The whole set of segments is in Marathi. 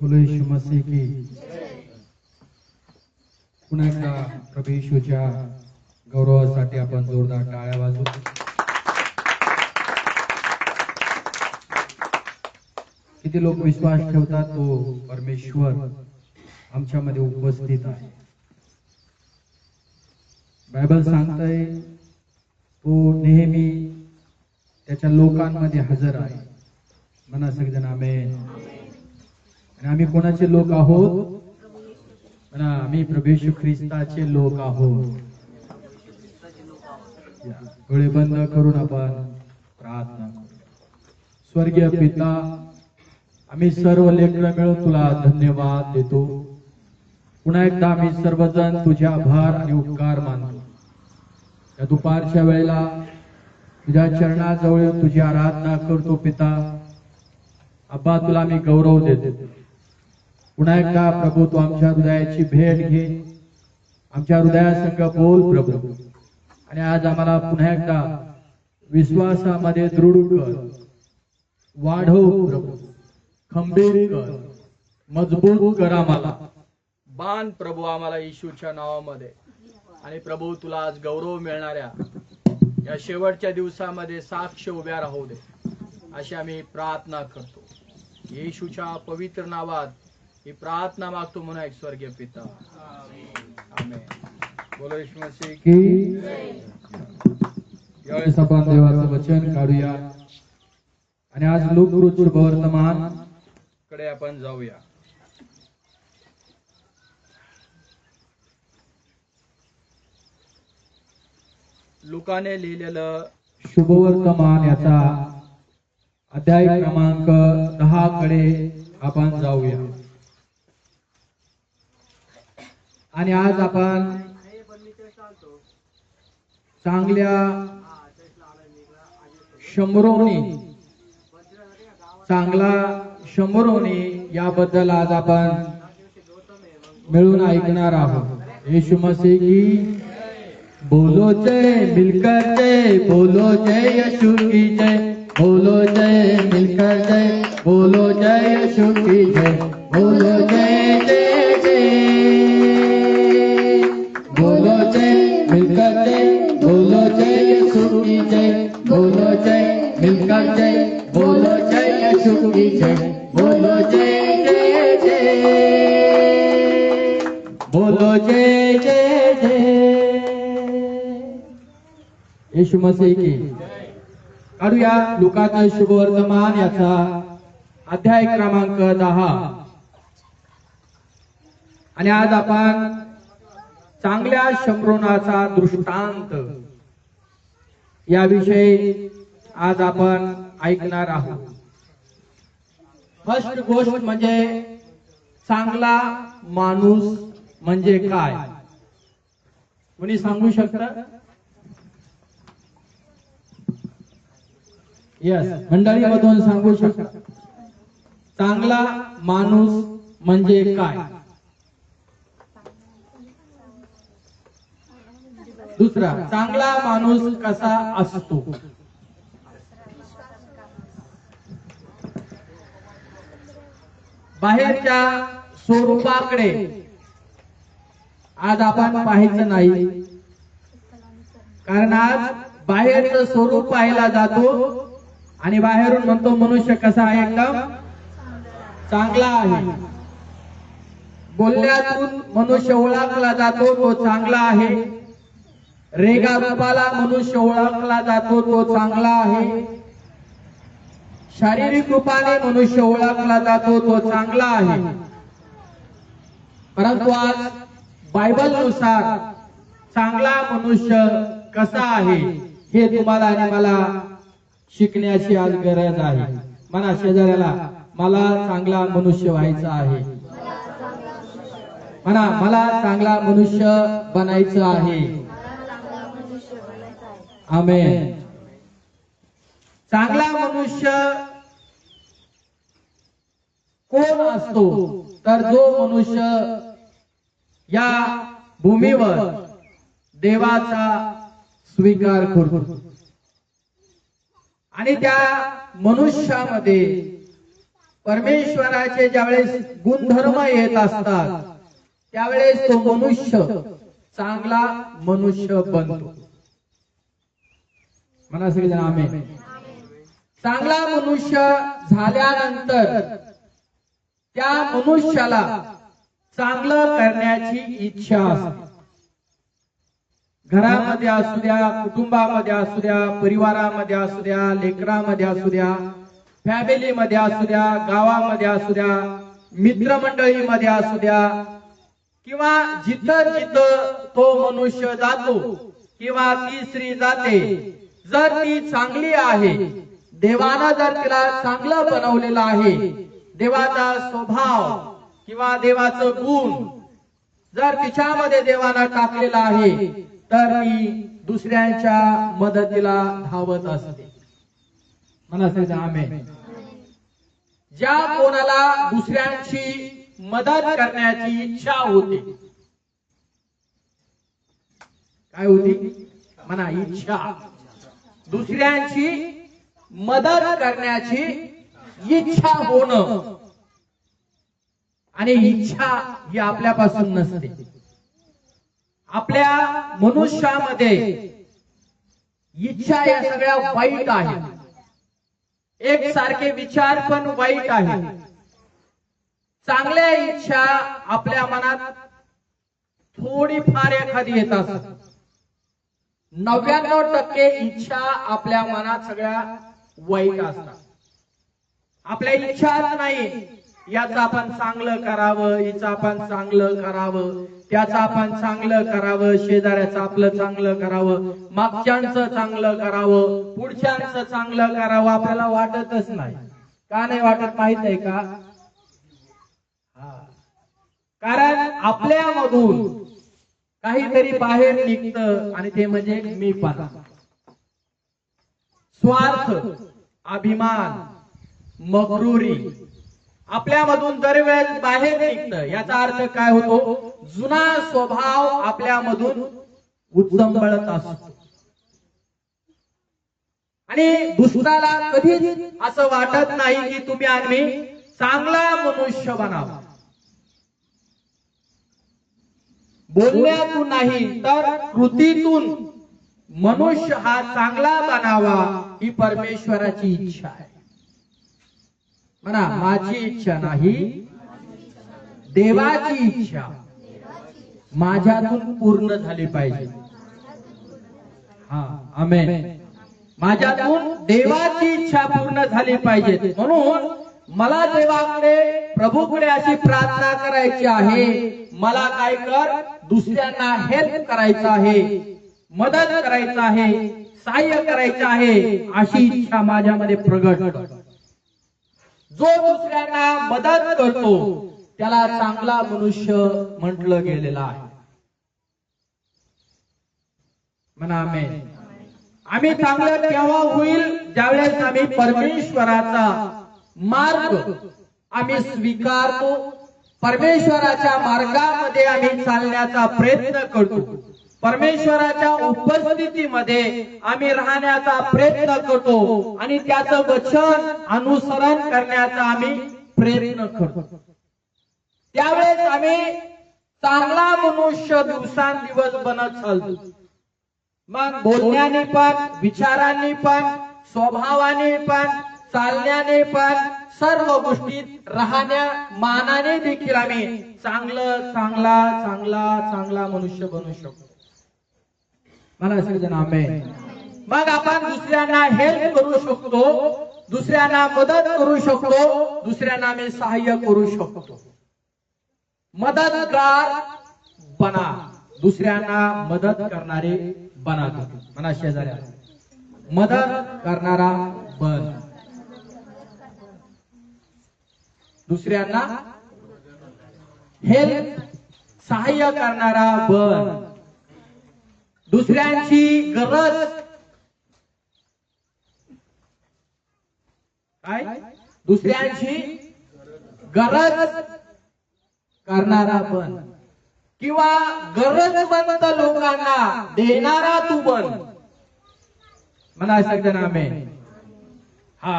बोलो यीशु मसीह की। पुन्हा एकदा प्रभू येशूच्या गौरवासाठी आपण जोरदार टाळ्या वाजवू। किती लोक विश्वास ठेवतात तो परमेश्वर आमच्यामध्ये उपस्थित आहे। बायबल सांगताय तो नेहमी त्याच्या लोकांमध्ये हजर आहे। म्हणा सगळेजण आमेन। आणि आम्ही कोणाचे लोक आहोत? आम्ही प्रभेशू ख्रिस्ताचे लोक आहोत. डोळे बंद करून आपण प्रार्थना स्वर्गीय पिता आम्ही सर्व लेकर मिळून तुला धन्यवाद देतो. पुन्हा एकदा आम्ही सर्वजण तुझे आभार आणि उपकार मानतो. या दुपारच्या वेळेला तुझ्या चरणाजवळ तुझी आराधना करतो पिता. आबा तुला आम्ही गौरव देतो. पुन्हा एकदा प्रभू तू आमच्या हृदयाची भेट घे. आमच्या हृदयासंग बोल प्रभू. आणि आज आम्हाला पुन्हा एकदा विश्वासामध्ये दृढ कर. वाढव प्रभू. खंबीर कर. मजबूत कर आम्हाला. बाण प्रभू आम्हाला येशूच्या नावामध्ये. आणि प्रभू तुला आज गौरव मिळणाऱ्या या शेवटच्या दिवसामध्ये साक्ष उभ्या राहू दे. अशी आम्ही प्रार्थना करतो. येशूच्या पवित्र नावात ही प्रार्थना मागतो म्हणून एक स्वर्गीय पिता. बोलो की यावेळेस आपण देवाचं वचन काढूया. आणि आज लोकवृत्त वर्तमानकडे आपण जाऊया. लुकाने लिहिलेलं शुभवर्तमान याचा अध्याय क्रमांक दहा कडे आपण जाऊया. आणि आज आपण चांगल्या शंभरोनी चांगला शंभरोनी याबद्दल आज आपण मिळून ऐकणार आहोत. येशू मसीह की बोलो जय मिलकर जय बोलो जय यशू की जय बोलो जय मिलकर जय बोलो जय यशू की जय बोलो जय जय जय। जय जय बोलो जय यशु जय बोलो जय मिलकर जय बोलो जय यशु जय बोलो जय जय जय बोलो जय जय जय येशू मसीह की. काढूया लुकाचं याचा अध्याय क्रमांक दहा. आणि आज आपण चांगल्या शंभरोनाचा दृष्टांत. याविषयी आज आपण ऐकणार आहोत. फर्स्ट गोष्ट म्हणजे चांगला माणूस म्हणजे काय? कोणी सांगू येस यस मंडळीमधून सांगू शकत. चांगला माणूस म्हणजे काय? दुसरा चांगला माणूस कसा असतो? बाहेरच्या स्वरूपाकडे आज आपण पाहायचं नाही. कारण आज बाहेरचं स्वरूप पाहायला जातो आणि बाहेरून म्हणतो मनुष्य कसा आहे एकदम? चांगला आहे. बोलण्यातून मनुष्य ओळखला जातो तो चांगला आहे. रेगा रूपाला मनुष्य ओळखला जातो तो चांगला आहे. शारीरिक रूपाने मनुष्य ओळखला जातो तो चांगला आहे. परंतु आज बायबलनुसार चांगला मनुष्य कसा आहे हे तुम्हाला आणि मला शिकण्याची आज गरज आहे. मला शेजाऱ्याला मला चांगला मनुष्य व्हायचा आहे. म्हणा मला चांगला मनुष्य बनायचं आहे. आमेन. चांगला मनुष्य कोण असतो? तर जो मनुष्य या भूमीवर देवाचा स्वीकार करतो. आणि त्या मनुष्यामध्ये परमेश्वराचे ज्यावेळेस गुणधर्म येत असतात त्यावेळेस तो मनुष्य चांगला मनुष्य बनतो. म्हणा सगळेजण आमेन. चांगला मनुष्य झाल्यानंतर त्या मनुष्याला चांगलं करण्याची इच्छा असते. घरामध्ये असू द्या कुटुंबामध्ये असू द्या परिवारामध्ये असू द्या लेकरामध्ये असू द्या फॅमिलीमध्ये असू द्या गावामध्ये असू द्या मित्रमंडळीमध्ये असू द्या किंवा जिथं जिथं तो मनुष्य जातो किंवा ती स्त्री जाते जर ती चांगली आहे देवानं जर तिला चांगलं बनवलेलं आहे देवाचा स्वभाव किंवा देवाचं गुण जर तिच्यामध्ये देवानं टाकलेला आहे तर ती दुसऱ्यांच्या मदतीला धावत असते. म्हणा आम्ही ज्या कोणाला दुसऱ्यांची मदत करण्याची इच्छा होती काय होती? म्हणा इच्छा. दुसऱ्यांची मदत करण्याची इच्छा होणं. आणि इच्छा ही आपल्यापासून नसते. आपल्या मनुष्यामध्ये इच्छा या सगळ्या वाईट आहेत. एक सारखे विचार पण वाईट आहे चांगल्या इच्छा आपल्या मनात थोडीफार एखादी येत असत. नव्याण्णव टक्के इच्छा आपल्या मनात सगळ्या वाईट असतात. आपल्या इच्छाच नाही. याचं आपण चांगलं करावं हिचं आपण चांगलं करावं त्याचं आपण चांगलं करावं शेजाऱ्याचं आपलं चांगलं करावं मागच्यांचं चांगलं करावं पुढच्यांचं चांगलं करावं आपल्याला वाटतच नाही. का नाही वाटत माहीत आहे का? हा. कारण आपल्यामधून काहीतरी बाहेर निघतं आणि ते म्हणजे मी पण स्वार्थ अभिमान मगरुरी आपल्यामधून दरवेळेस बाहेर निघतं. याचा अर्थ काय होतो? जुना स्वभाव आपल्यामधून उच्चंबळत असतो. आणि दुसऱ्याला कधीच असं वाटत नाही की तुम्ही आम्ही चांगला मनुष्य बनावा. बोलण्यातून नाही तर कृतीतून. मनुष्य हा चांगला बनावा ही परमेश्वराची इच्छा आहे. म्हणा माझी इच्छा नाही देवाची इच्छा. माझ्यातून पूर्ण झाली पाहिजे. हा आमेन. माझ्यातून देवाची इच्छा पूर्ण झाली पाहिजे. म्हणून मला देवाकडे प्रभूकडे अशी प्रार्थना करायची आहे. मला काय कर? दुसऱ्यांना हेल्प करायचं आहे. मदत करायचं आहे. सहाय्य करायचं आहे. अशी इच्छा माझ्यामध्ये प्रगट. जो दुसऱ्यांना मदत करतो त्याला चांगला मनुष्य म्हटलं गेलेलं आहे. म्हणा आम्ही चांगलं केव्हा होईल? ज्यावेळेस आम्ही परमेश्वराचा मार्ग आम्ही स्वीकारतो. परमेश्वराच्या मार्गामध्ये आम्ही चालण्याचा प्रयत्न करतो. परमेश्वराच्या उपस्थितीमध्ये आम्ही राहण्याचा प्रयत्न करतो आणि त्याचं वचन अनुसरण करण्याचा आम्ही प्रयत्न करतो. त्यावेळेस आम्ही चांगला मनुष्य दिवसांदिवस बनत चालतो. मग बोलण्याने पण विचारांनी पण स्वभावाने पण चालण्याने पण सर्व गोष्टीत राहण्या मानाने देखील आम्ही चांगलं चांगला चांगला चांगला मनुष्य बनू शकतो मला सगळेजण आमेन. मग आपण दुसऱ्यांना हेल्प करू शकतो दुसऱ्यांना मदत करू शकतो दुसऱ्यांना आम्ही सहाय्य करू शकतो. मदतगार बना दुसऱ्यांना मदत करणारे बना म्हणा शेजाऱ्या मदत करणारा बन. दुसऱ्यांना हेल्प सहाय्य करणारा बन दुसऱ्यांची गरज. काय? दुसऱ्यांची गरज करणारा बन. किंवा गरजवंत लोकांना देणारा तू बन. म्हणा सगळ्यांना आमेन हा.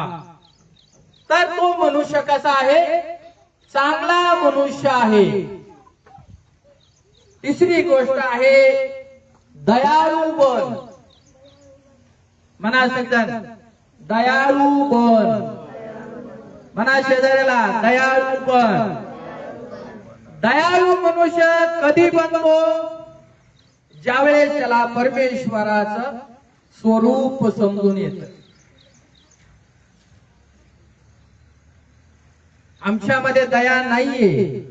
तर तो मनुष्य कसा आहे? चांगला मनुष्य आहे. तिसरी गोष्ट आहे दयाळू बन. म्हणा सज्जन दयाळू बन. म्हणा शेजाऱ्याला दयाळू बन. दयाळू मनुष्य कधी बनतो? ज्यावेळेस त्याला परमेश्वराचं स्वरूप समजून येतं. आमच्यामध्ये दया नाहीये.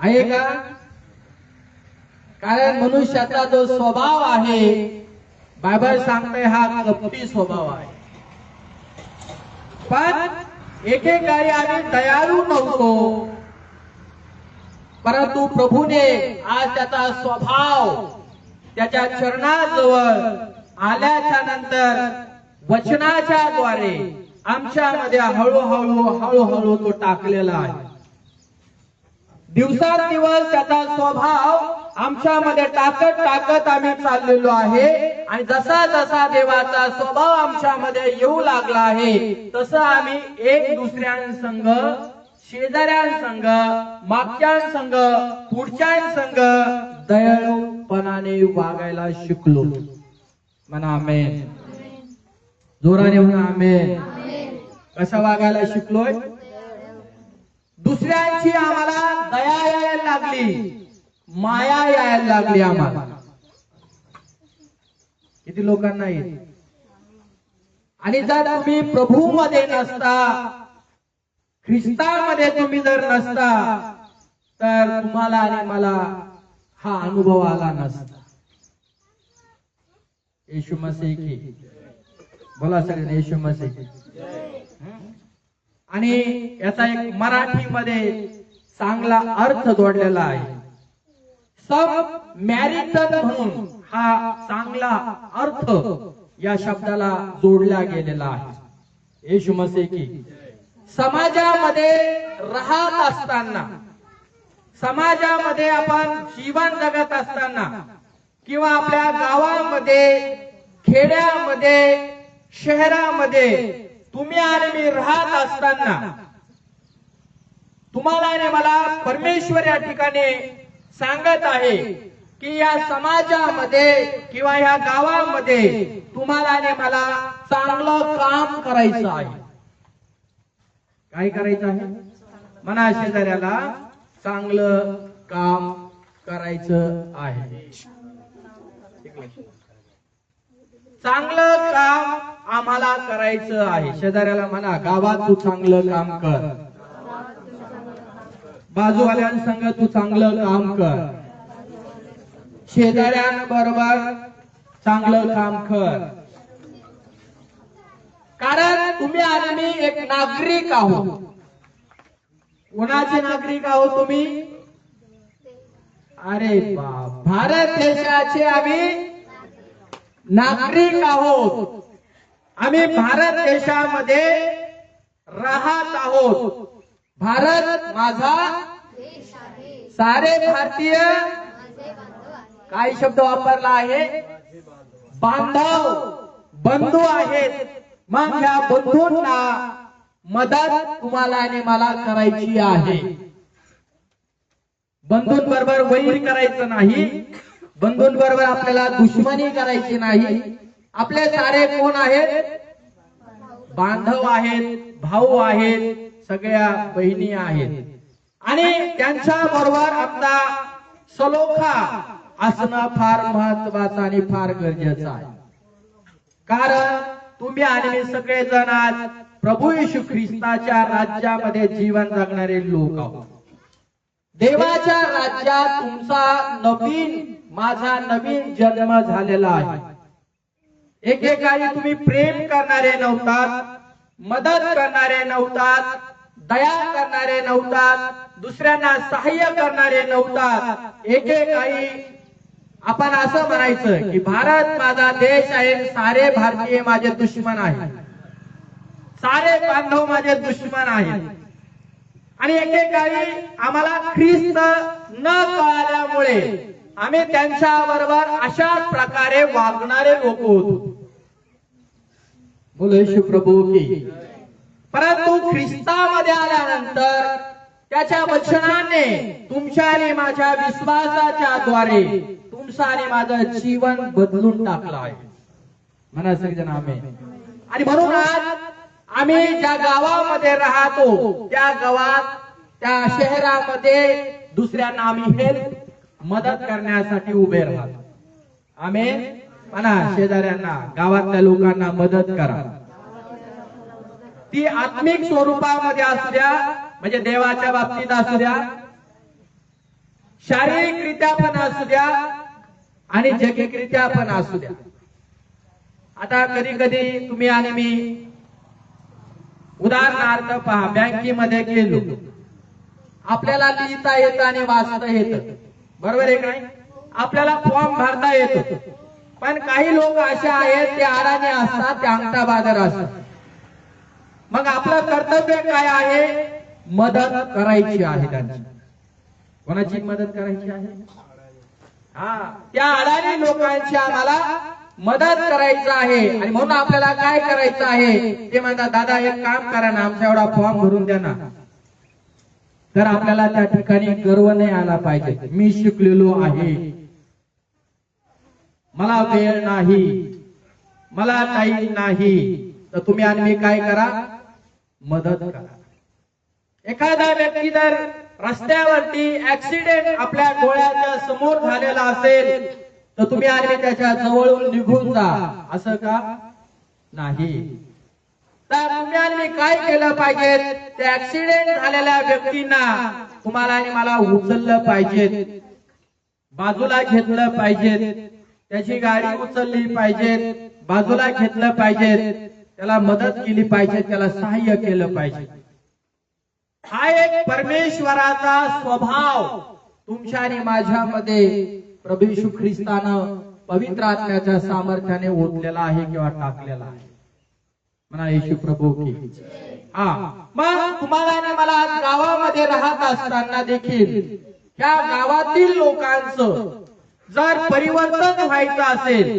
आहे का? कारण मनुष्याचा जो स्वभाव आहे बायबल सांगते हा कपटी स्वभाव आहे. पण एकेकाळी आम्ही दयाळू नव्हतो. परंतु प्रभूने आज त्याचा स्वभाव त्याच्या चरणाजवळ आल्याच्यानंतर वचनाच्या द्वारे आमच्यामध्ये हळूहळू हळूहळू तो टाकलेला आहे. दिवसांदिवस त्याचा स्वभाव आमच्यामध्ये टाकत टाकत आम्ही चाललेलो आहे. आणि जसा जसा देवाचा स्वभाव आमच्यामध्ये येऊ लागला आहे तसं आम्ही एक दुसऱ्यांसंग शेजाऱ्यांसंग मागच्यांसंग पुढच्यांसंग दयाळूपणाने वागायला शिकलो. म्हणा आमेन. जोराने म्हणा आमेन. कसं वागायला शिकलोय? दुसऱ्यांची आम्हाला दया यायला लागली माया यायला लागली आम्हाला. किती लोकांना येईल? आणि जर तुम्ही प्रभू मध्ये नसता ख्रिस्तामध्ये तुम्ही जर नसता तर तुम्हाला आणि मला हा अनुभव आला नसता. येशू मसीह की बोला सर येशू मसीह. आणि याचा एक मराठीमध्ये चांगला अर्थ जोडलेला आहे. सब मॅरिटन म्हणून हा चांगला अर्थ या शब्दाला जोडला गेलेला आहे. येशू मसे की. समाजामध्ये राहत असताना समाजामध्ये आपण जीवन जगत असताना किंवा आपल्या गावामध्ये खेड्यामध्ये शहरामध्ये तुम्ही आणि मी राहत असताना तुम्हाला आणि मला परमेश्वर या ठिकाणी सांगत आहे की या समाजामध्ये किंवा या गावामध्ये तुम्हाला आणि मला चांगलं काम करायचं आहे. काय करायचं आहे? मना शेजाऱ्याला चांगलं काम करायचं आहे. चांगलं काम आम्हाला करायचं आहे. शेजाऱ्याला म्हणा गावात तू चांगलं काम कर. बाजूवाल्यांसंग तू चांगलं काम कर. शेजाऱ्यांबरोबर चांगलं काम कर. कारण तुम्ही आणि मी एक नागरिक आहोत. कोणाचे नागरिक आहोत तुम्ही? अरे भारत देशाचे आम्ही नागरिक आहोत. आम्ही भारत देशामध्ये राहत आहोत. भारत माझा सारे भारतीय काय शब्द वापरला आहे? बांधव बंधू आहेत. मग ह्या बंधूंना मदत तुम्हाला आणि मला करायची आहे. बंधूंबरोबर वैर करायचं नाही. बंधूंबरोबर आपल्याला दुश्मनी करायची नाही. आपले सारे कोण आहेत? बांधव आहेत भाऊ आहेत सगळ्या बहिणी आहेत. आणि त्यांच्या बरोबर आपला सलोखा असणं फार महत्वाचं आणि फार गरजेचं आहे. कारण तुम्ही आणि मी सगळेजण आज प्रभू येशू ख्रिस्ताच्या राज्यामध्ये जीवन जगणारे लोक आहोत. देवाच्या राज्यात तुमचा नवीन माझा नवीन जन्म झालेला आहे. एकेकाळी तुम्ही प्रेम करणारे नव्हतात मदत करणारे नव्हतात दया करणारे नव्हतात दुसऱ्यांना सहाय्य करणारे नव्हतात. एकेकाळी आपण असं म्हणायचं की भारत माझा देश आहे सारे भारतीय माझे दुश्मन आहेत. सारे बांधव माझे दुश्मन आहेत. आणि एकेकाळी आम्हाला ख्रिस्त न कळाल्यामुळे आम्ही त्यांच्या बरोबर अशा प्रकारे वागणारे लोक होतो. बोलो प्रभू की. परंतु ख्रिस्तामध्ये आल्यानंतर त्याच्या वचनाने तुमच्या आणि माझ्या विश्वासाच्या द्वारे तुमचं आणि माझं जीवन बदलून टाकलं आहे. म्हणा सगळेजण आम्ही आणि म्हणून आज आम्ही ज्या गावामध्ये राहतो त्या गावात त्या शहरामध्ये दुसऱ्यांना आम्ही हेल्प मदत करण्यासाठी उभे राहा. आम्ही म्हणा शेजाऱ्यांना गावातल्या लोकांना मदत करा. ती आत्मिक स्वरूपामध्ये असू द्या म्हणजे देवाच्या बाबतीत असू द्या शारीरिकरित्या पण असू द्या आणि जगिकरित्या पण असू द्या. आता कधी कधी तुम्ही आणि मी उदाहरणार्थ पहा बँकेमध्ये गेलो. आपल्याला लिहिता येतं आणि वाचता येतं. बरोबर आहे काय आपल्याला फॉर्म भरता येतो. पण काही लोक असे आहेत ते आराने असतात ते अंगठा बाजार असतात. मग आपलं कर्तव्य काय आहे? मदत करायची आहे त्यांची. कोणाची मदत करायची आहे? हा त्या अडाणी लोकांची आम्हाला मदत करायचं आहे. आणि म्हणून आपल्याला काय करायचं आहे? ते म्हणतात दादा एक काम करा ना आमच्या एवढा फॉर्म भरून द्या ना. तर आपल्याला त्या ठिकाणी गर्व नाही आला पाहिजे. मी शिकलेलो आहे. मला वेळ नाही. मला टाईम नाही. तर तुम्ही आणि मी काय करा? मदत करा. एखादा व्यक्ती जर रस्त्यावरती ऍक्सिडेंट आपल्या डोळ्याच्या समोर झालेला असेल तर तुम्ही आणि त्याच्या जवळून निघून जा. असं का? नाही. तर तुम्ही आणि मी काय केलं पाहिजे? त्या ऍक्सिडेंट झालेल्या व्यक्तींना तुम्हाला आणि मला उचललं पाहिजे. बाजूला घेतलं पाहिजे. त्याची गाडी उचलली पाहिजे. बाजूला घेतलं पाहिजे. त्याला मदत केली पाहिजे. त्याला सहाय्य केलं पाहिजे. हा एक परमेश्वराचा स्वभाव तुमच्या आणि माझ्यामध्ये प्रभू ख्रिस्तानं पवित्र आत्म्याच्या सामर्थ्याने ओतलेला आहे किंवा टाकलेला आहे. म्हणा येशू प्रभू की हा मग तुम्हाला आणि मला आज गावामध्ये राहत असताना देखील त्या गावातील लोकांचं जर परिवर्तन व्हायचं असेल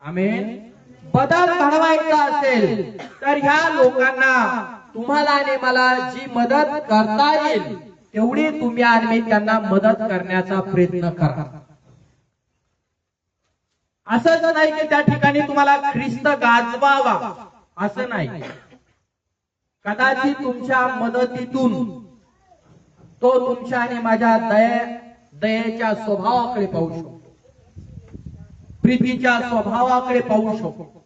आमेन. बदल घडवायचा असेल तर ह्या लोकांना तुम्हाला आणि मला जी मदत करता येईल तेवढी तुम्ही आणि त्यांना मदत करण्याचा प्रयत्न करा. असंच नाही की त्या ठिकाणी तुम्हाला ख्रिस्त गाजवावा. असं नाही. कदाचित तुमच्या मदतीतून तो तुमच्या आणि माझ्या दया दयेच्या स्वभावाकडे पाहू शकतो. प्रीतीच्या स्वभावाकडे पाहू शकतो.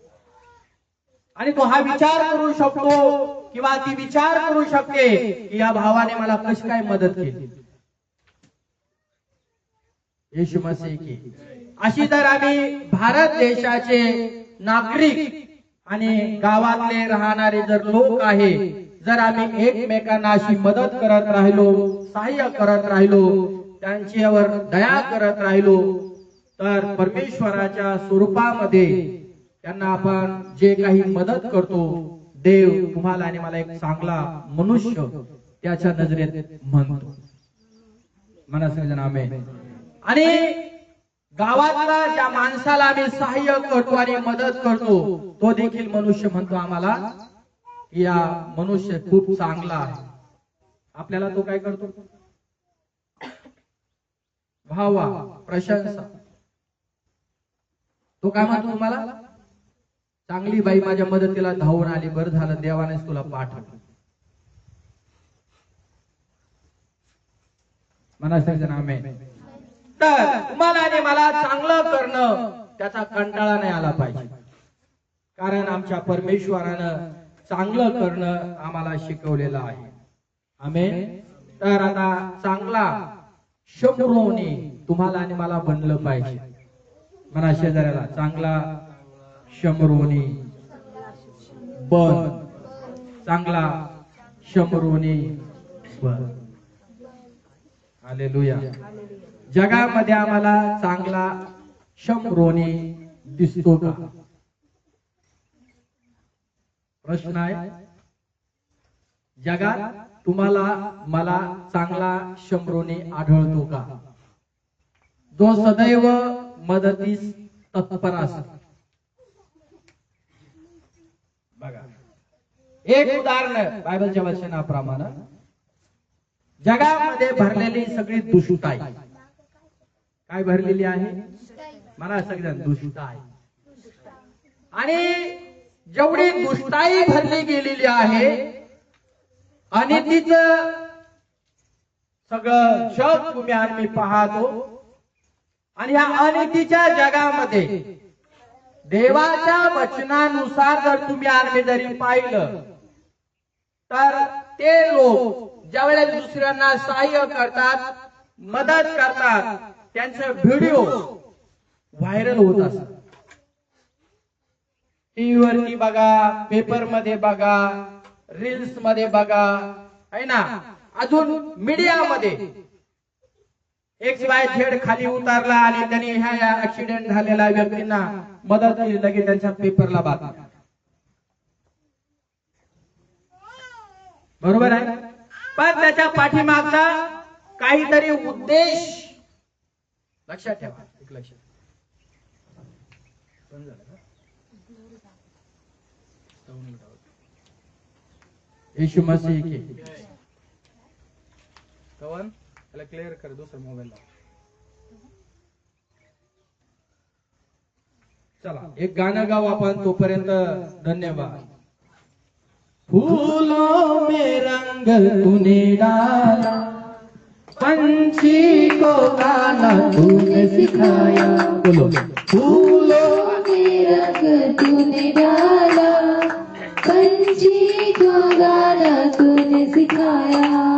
आणि तो हा विचार करू शकतो किंवा ती विचार करू शकते की या भावाने मला कशी काय मदत केली. येशू मसीह की. अशी तर आम्ही भारत देशाचे नागरिक आणि गावातले राहणारे जर लोक आहे जर आम्ही एकमेकांना अशी मदत करत राहिलो सहाय्य करत राहिलो त्यांच्यावर दया करत राहिलो तर परमेश्वराच्या स्वरूपामध्ये त्यांना आपण जे काही मदत करतो देव तुम्हाला आणि मला एक चांगला मनुष्य त्याच्या नजरेत म्हणतो आमेन. आणि गावातला ज्या माणसाला आम्ही सहाय्य करतो आणि मदत करतो तो देखील मनुष्य म्हणतो आम्हाला या मनुष्य खूप चांगला आहे. आपल्याला तो काय करतो? भावा प्रशंसा. तो काय म्हणतो तुम्हाला? चांगली बाई माझ्या मदतीला धावून आली बरं झालं देवानेच तुला पाठवलं. म्हणा सगळेजण तर तुम्हाला आणि मला चांगलं करणं त्याचा कंटाळा नाही आला पाहिजे. कारण आमच्या परमेश्वरानं चांगलं करणं आम्हाला शिकवलेलं आहे. आम्ही तर आता चांगला शंभरोने तुम्हाला आणि मला बनलं पाहिजे. म्हणा शेजाऱ्याला चांगला शंभरोनी बन. चांगला शंभरोनी बन. हालेलुया जगामध्ये आम्हाला चांगला शंभरोनी दिसतो का? प्रश्न आहे. जगात तुम्हाला मला चांगला शंभरोनी आढळतो का? जो सदैव मदतीस तत्पर असतो. बघा. एक उदाहरण बायबलच्या वचनाप्रमाणे. जगामध्ये भरलेली सगळी दुष्टाई. काय भरलेली आहे? मला सगळ्यात दुष्टाई. आणि जेवढी दुष्टाई भरली गेलेली आहे आणि तिच सगळं जग तुम्ही आम्ही पाहतो आणि या अनितीच्या जगामध्ये देवाच्या वचनानुसार जर तुम्ही आम्ही जरी पाहिलं तर ते लोक ज्यावेळेला दुसऱ्यांना सहाय्य करतात मदत करतात त्यांचा व्हिडिओ व्हायरल होत असतात टीव्हीवरती बघा पेपरमध्ये बघा रील्समध्ये बघा है ना? अजून मीडियामध्ये. एक्स वाय झेड खाली उतारला आणि त्यांनी ह्या ऍक्सिडेंट झालेल्या व्यक्तींना मदत केली लगेच त्यांच्या पेपरला बातम्या. बरोबर आहे? पण त्याच्या पाठीमागचा काहीतरी उद्देश लक्षात ठेवा एक लक्षात. यीशु मसीह की. कवन? त्याला क्लिअर कर दुसरा मोबाईल चला एक गाणं गाऊ आपण तोपर्यंत धन्यवाद. फूलों में रंग तूने डाला पंछी को गाना तूने सिखाया। बोलो। फूलों में रंग तूने डाला पंछी को गाना तूने सिखाया।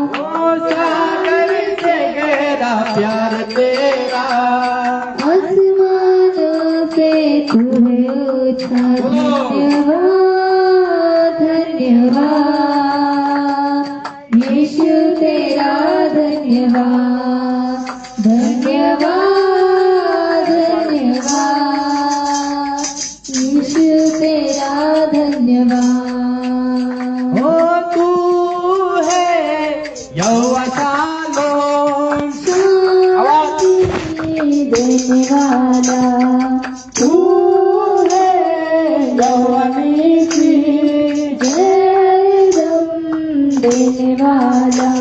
देने वाला